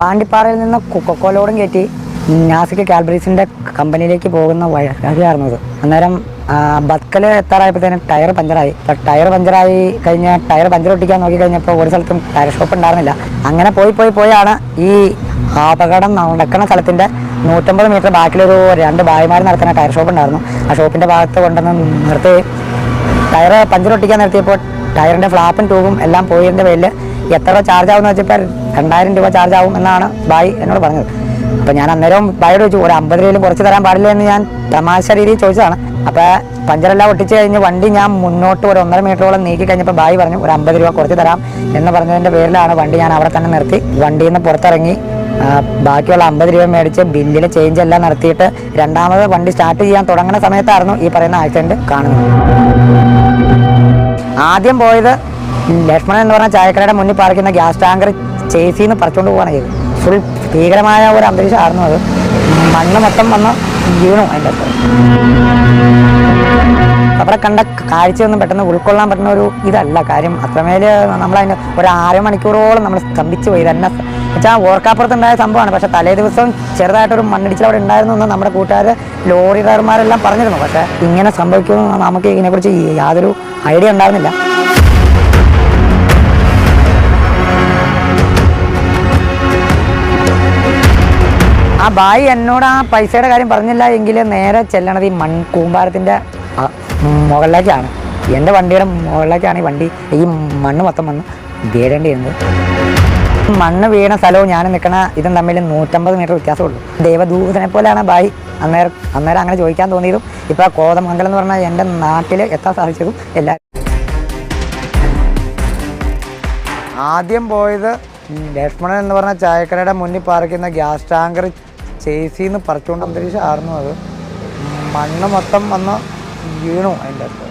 പാണ്ടിപ്പാറയിൽ നിന്ന് കൊക്കോലോടും കയറ്റി നാസിക് കാൽബ്രീസിന്റെ കമ്പനിയിലേക്ക് പോകുന്ന വഴിയായിരുന്നു അത് അന്നേരം ആ, ബത്കൽ എത്താറായപ്പോഴത്തേനും ടയർ പഞ്ചറായി. ടയർ പഞ്ചറായി കഴിഞ്ഞ ടയർ പഞ്ചർ ഒട്ടിക്കാൻ നോക്കി കഴിഞ്ഞപ്പോൾ ഒരു സ്ഥലത്തും ടയർ ഷോപ്പ് ഉണ്ടായിരുന്നില്ല. അങ്ങനെ പോയി പോയി പോയാണ് ഈ അപകടം നടക്കുന്ന സ്ഥലത്തിന്റെ നൂറ്റമ്പത് മീറ്റർ ബാക്കിലൊരു രണ്ട് ഭായിമാർ നടത്തുന്ന ടയർ ഷോപ്പ് ഉണ്ടായിരുന്നു. ആ ഷോപ്പിന്റെ ഭാഗത്ത് കൊണ്ടുവന്ന് നിർത്തി. ടയർ പഞ്ചർ ഒട്ടിക്കാൻ നിർത്തിയപ്പോൾ ടയറിന്റെ ഫ്ലാപ്പും ട്യൂബും എല്ലാം പോയതിന്റെ പേരിൽ എത്ര ചാർജ് ആവും എന്ന് വെച്ചപ്പോൾ രണ്ടായിരം രൂപ ചാർജ് ആവും എന്നാണ് ബായി എന്നോട് പറഞ്ഞത്. അപ്പോൾ ഞാൻ അന്നേരം ബായോട് ചോദിച്ചു ഒരു അമ്പത് രൂപയിലും കുറച്ച് തരാൻ പാടില്ല? എന്ന് ഞാൻ തമാശ രീതിയിൽ ചോദിച്ചതാണ്. അപ്പോൾ പഞ്ചറെല്ലാം ഒട്ടിച്ച് കഴിഞ്ഞ് വണ്ടി ഞാൻ മുന്നോട്ട് ഒരു ഒന്നര മീറ്ററോളം നീക്കി കഴിഞ്ഞപ്പോൾ ബായി പറഞ്ഞു ഒരു അമ്പത് രൂപ കുറച്ച് തരാം എന്ന് പറഞ്ഞതിന്റെ പേരിലാണ് വണ്ടി ഞാൻ അവിടെ തന്നെ നിർത്തി. വണ്ടിയിൽ നിന്ന് പുറത്തിറങ്ങി ബാക്കിയുള്ള അമ്പത് രൂപ മേടിച്ച് ബില്ലിൽ ചേഞ്ച് എല്ലാം നടത്തിയിട്ട് രണ്ടാമത് വണ്ടി സ്റ്റാർട്ട് ചെയ്യാൻ തുടങ്ങുന്ന സമയത്തായിരുന്നു ഈ പറയുന്ന ആക്സിഡന്റ് കാണുന്നത്. ആദ്യം പോയത് ലക്ഷ്മണൻ എന്ന് പറഞ്ഞ ചായക്കടയുടെ മുന്നിൽ പാർക്കുന്ന ഗ്യാസ് ടാങ്കർ ചേസിന്ന് പറിച്ചുകൊണ്ട് പോകാണ് ഫുൾ ഭീകരമായ ഒരു അന്തരീക്ഷമായിരുന്നു അത്. മണ്ണ് മൊത്തം വന്ന് വീണു അതിന്റെ അകത്ത്. അവിടെ കണ്ട കാഴ്ചയൊന്നും പെട്ടെന്ന് ഉൾക്കൊള്ളാൻ പറ്റുന്ന ഒരു ഇതല്ല. കാര്യം അത്രമേൽ നമ്മളതിന് ഒരു അര മണിക്കൂറോളം നമ്മൾ സ്തംഭിച്ചു പോയി. തന്നെ വെച്ചാൽ ഓർക്കാപ്പുറത്തുണ്ടായ സംഭവമാണ്. പക്ഷേ തലേ ദിവസം ചെറുതായിട്ടൊരു മണ്ണിടിച്ചിൽ അവിടെ ഉണ്ടായിരുന്നു എന്ന് നമ്മുടെ കൂട്ടുകാർ ലോറി ഡ്രൈവർമാരെല്ലാം പറഞ്ഞിരുന്നു. പക്ഷേ ഇങ്ങനെ സംഭവിക്കുമെന്ന് നമുക്ക് ഇതിനെക്കുറിച്ച് യാതൊരു ഐഡിയ ഉണ്ടായിരുന്നില്ല. ആ ബായി എന്നോട് ആ പൈസയുടെ കാര്യം പറഞ്ഞില്ല എങ്കിൽ നേരെ ചെല്ലണത് ഈ മൺ കൂമ്പാരത്തിന്റെ ആ, മുകളിലേക്കാണ്. എന്റെ വണ്ടിയുടെ മുകളിലേക്കാണ് ഈ വണ്ടി ഈ മണ്ണ് മൊത്തം വന്ന് വീഴേണ്ടിയിരുന്നത് മണ്ണ് വീണ സ്ഥലവും ഞാൻ നിൽക്കണ ഇതും തമ്മിൽ നൂറ്റമ്പത് മീറ്റർ വ്യത്യാസമുള്ളൂ. ദൈവദൂതനെ പോലെയാണ് ബായി അന്നേരം അന്നേരം അങ്ങനെ ചോദിക്കാൻ തോന്നിയതും ഇപ്പോൾ കോതമംഗലം എന്ന് പറഞ്ഞാൽ എന്റെ നാട്ടിൽ എത്താൻ സാധിച്ചതും എല്ലാവരും ആദ്യം പോയത് ലക്ഷ്മണൻ എന്ന് പറഞ്ഞ ചായക്കടയുടെ മുന്നിൽ പാർക്കുന്ന ഗ്യാസ് ടാങ്കർ ചേസിന്ന് പറിച്ചുകൊണ്ട് അന്തരീക്ഷം ആയിരുന്നു അത്. മണ്ണ് മൊത്തം വന്ന് വീണു അതിന്റെ അകത്ത്.